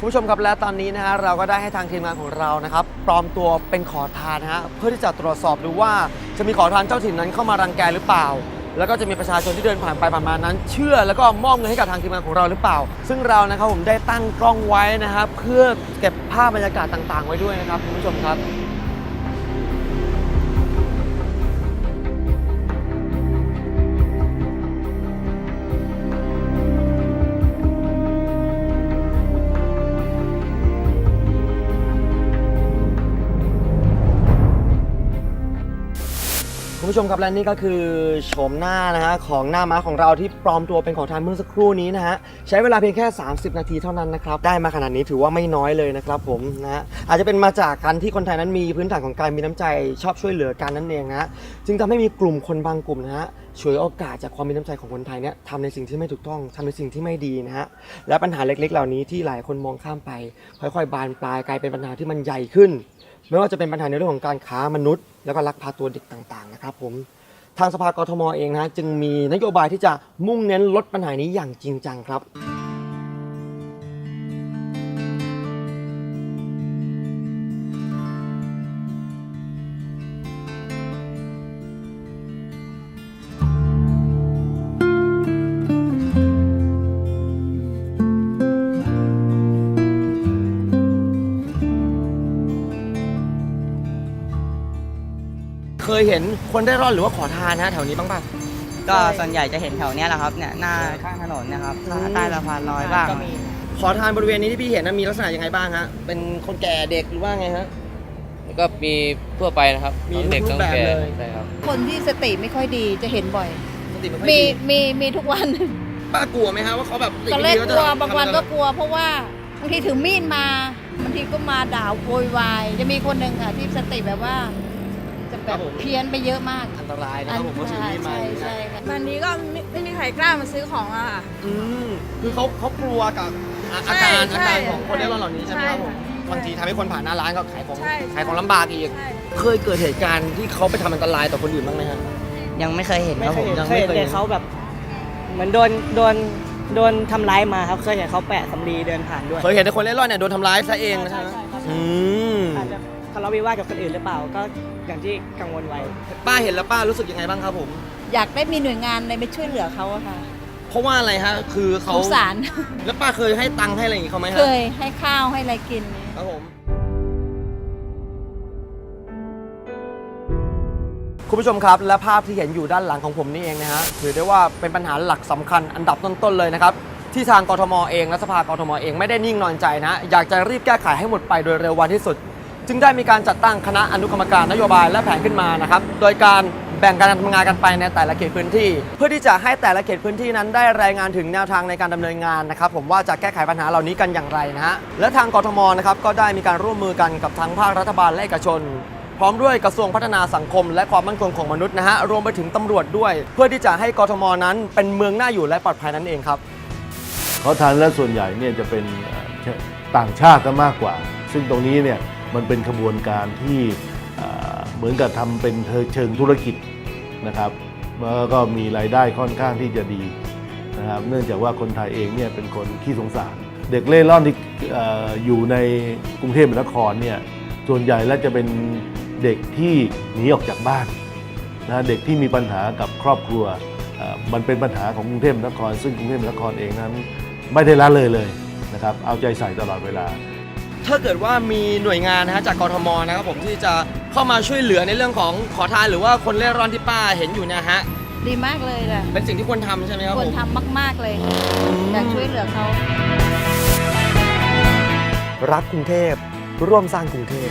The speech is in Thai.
คุณผู้ชมครับและตอนนี้นะฮะเราก็ได้ให้ทางทีมงานของเรานะครับปลอมตัวเป็นขอทานนะฮะเพื่อที่จะตรวจสอบดูว่าจะมีขอทานเจ้าถิ่นนั้นเข้ามารังแกหรือเปล่า แล้วก็จะมีประชาชนที่เดินผ่านไปผ่านมานั้น เชื่อแล้วก็มอบเงินให้กับทางทีมงานของเราหรือเปล่า ซึ่งเรานะครับผมได้ตั้งกล้องไว้นะครับเพื่อเก็บภาพบรรยากาศต่าง ๆ ไว้ด้วยนะครับคุณผู้ชมครับ คุณผู้ชมครับและนี่ก็คือโฉมหน้านะฮะของหน้าม้าของเราที่ปลอมตัวเป็นของทานเมื่อสักครู่นี้นะฮะใช้เวลาเพียงแค่ 30 นาทีเท่านั้นนะครับได้มาขนาดนี้ถือว่าไม่น้อยเลยนะครับผมนะฮะอาจจะเป็นมาจากการที่คนไทยนั้นมีพื้นฐานของการมีน้ำใจชอบช่วยเหลือกันนั่นเองนะฮะจึงทำให้มีกลุ่มคนบางกลุ่มนะฮะฉวยโอกาสจากความมีน้ำใจของคนไทยเนี่ยทำในสิ่งที่ไม่ถูกต้องทำในสิ่งที่ไม่ดีนะฮะและปัญหาเล็กๆ เหล่านี้ที่หลายคนมองข้ามไป ค่อยๆ บานปลายกลายเป็นปัญหาที่มันใหญ่ขึ้น ไม่ว่าจะเป็นปัญหาในเรื่องของการค้ามนุษย์ แล้วก็ลักพาตัวเด็กต่างๆนะครับผมทางสภากทมเองนะฮะจึงมีนโยบายที่จะมุ่งเน้นลดปัญหานี้อย่างจริงจังครับ ยเห็นคนได้ร่อนหรือว่าขอทานนะฮะแถวนี้บ้างป่ะ ก็ส่วนใหญ่จะเห็นแถวเนี้ยแหละครับเนี่ยหน้าข้างถนนเนะครับอืม ใต้สะพานลอยบ้างก็มี ขอทานบริเวณนี้ที่พี่เห็นนะมีลักษณะยังไงบ้างฮะเป็นคนแก่เด็กหรือว่าไงฮะ แล้วก็มีทั่วไปนะครับมีทั้งเด็กทุกทั้งแบบแก่เลย ใช่ครับ คนที่สติไม่ค่อยดีจะเห็นบ่อย สติไม่ค่อยมีดีมีมีทุกวัน ป้ากลัวไหมฮะว่าเขาแบบสติตอนไม่แรกดีกลัวจะทำบางวันทำก็อะไรกลัว เพราะว่าบางทีถือมีดมาบางทีก็มาด่าโวยวายจะมีคนหนึ่งอะที่สติแบบว่าจะ แบบเพี้ยนไปเยอะมากอันตรายนะครับผมว่าถือมีดมาใช่ใช่ค่ะวันนี้ก็ไม่ไม่มีใครกล้ามาซื้อของอะค่ะ อืมคือเขาเขากลัวกับอาใช่อาการใช่อาการของคนเล่ร่อนเหล่านี้ใช่ไหมครับผมใช่ค่ะ บางทีทำให้คนผ่านหน้าร้านก็ขายของใช่ขายของลำบากอีก ใช่ เคยเกิดเหตุการณ์ที่เขาไปทำอันตรายต่อคนอื่นบ้างไหมฮะยังไม่เคยเห็นไม่ครับเคผยมเห็นยังเคยเห็นไม่เคยเห็นแต่เขาแบบ เหมือนโดนโดนโดนทำร้ายมาครับเคยเห็นเขาแปะสำลีเดินผ่านด้วย เคยเห็นแต่คนเล่ร่อนเนี่ยโดนทำร้ายซะเองนะใช่ใช่ไหมใช่ใช่อืมอาจจะทะเลาะวิวาทกับคนอื่นหรือเปล่า ก็อย่างที่กังวลไว้ ป้าเห็นแล้วป้ารู้สึกยังไงบ้างครับผม อยากได้มีหน่วยงานอะไรไปช่วยเหลือเขาอะค่ะเพราะว่าอะไรฮะคือสเขางสาร แล้วป้าเคยให้ตังค์ให้อะไรอย่างงี้เขาไหมเคฮะยให้ข้าวให้อะไรกิน ครับผม คุณผู้ชมครับ และภาพที่เห็นอยู่ด้านหลังของผมนี่เองนะฮะถือได้ว่าเป็นปัญหาหลักสำคัญอันดับต้นๆเลยนะครับ ที่ทางกทมเองและสภากทมเองไม่ได้นิ่งนอนใจนะ อยากจะรีบแก้ไขให้หมดไปโดยเร็ววันที่สุด จึงได้มีการจัดตั้งคณะอนุกรรมการนโยบายและแผนขึ้นมานะครับ โดยการแบ่งการทำงานกันไปในแต่ละเขตพื้นที่ เพื่อที่จะให้แต่ละเขตพื้นที่นั้นได้รายงานถึงแนวทางในการดำเนินงานนะครับผมว่าจะแก้ไขปัญหาเหล่านี้กันอย่างไรนะฮะและทางกทมนะครับก็ได้มีการร่วมมือกันกับทั้งภาครัฐบาลและเอกชน พร้อมด้วยกระทรวงพัฒนาสังคม และความมั่นคงของมนุษย์นะฮะรวมไปถึงตำรวจด้วย เพื่อที่จะให้กทมนั้นเป็นเมืองน่าอยู่และปลอดภัยนั่นเองครับเขาทานและส่วนใหญ่เนี่ยจะเป็นต่างชาติซะมากกว่า ซึ่งตรงนี้เนี่ย มันเป็นขบวนการที่เหมือนกับทำเป็นเชิงธุรกิจนะครับแล้วก็มีรายได้ค่อนข้างที่จะดีนะครับเนื่องจากว่าคนไทยเองเนี่ยเป็นคนขี้สงสาร เด็กเล่ร่อนที่ออยู่ในกรุงเทพมหานครเนี่ยส่วนใหญ่แล้วจะเป็นเด็กที่หนีออกจากบ้านนะเด็กที่มีปัญหากับครอบครัวมันเป็นปัญหาของกรุงเทพมหานคร ซึ่งกรุงเทพมหานครเองนั้น ไม่ได้ละเลยเลยนะครับเอาใจใส่ตลอดเวลา ถ้าเกิดว่ามีหน่วยงานนะฮะจากกทมนะครับผมที่จะเข้ามาช่วยเหลือในเรื่องของขอทานหรือว่าคนเล่ร่อนที่ป้าเห็นอยู่เนะฮะดีมากเลยแหละเป็นสิ่งที่ควรทำใช่ไหมครับควผรมทำมาก ๆ เลย อยากช่วยเหลือเขา รักกรุงเทพร่วมสร้างกรุงเทพ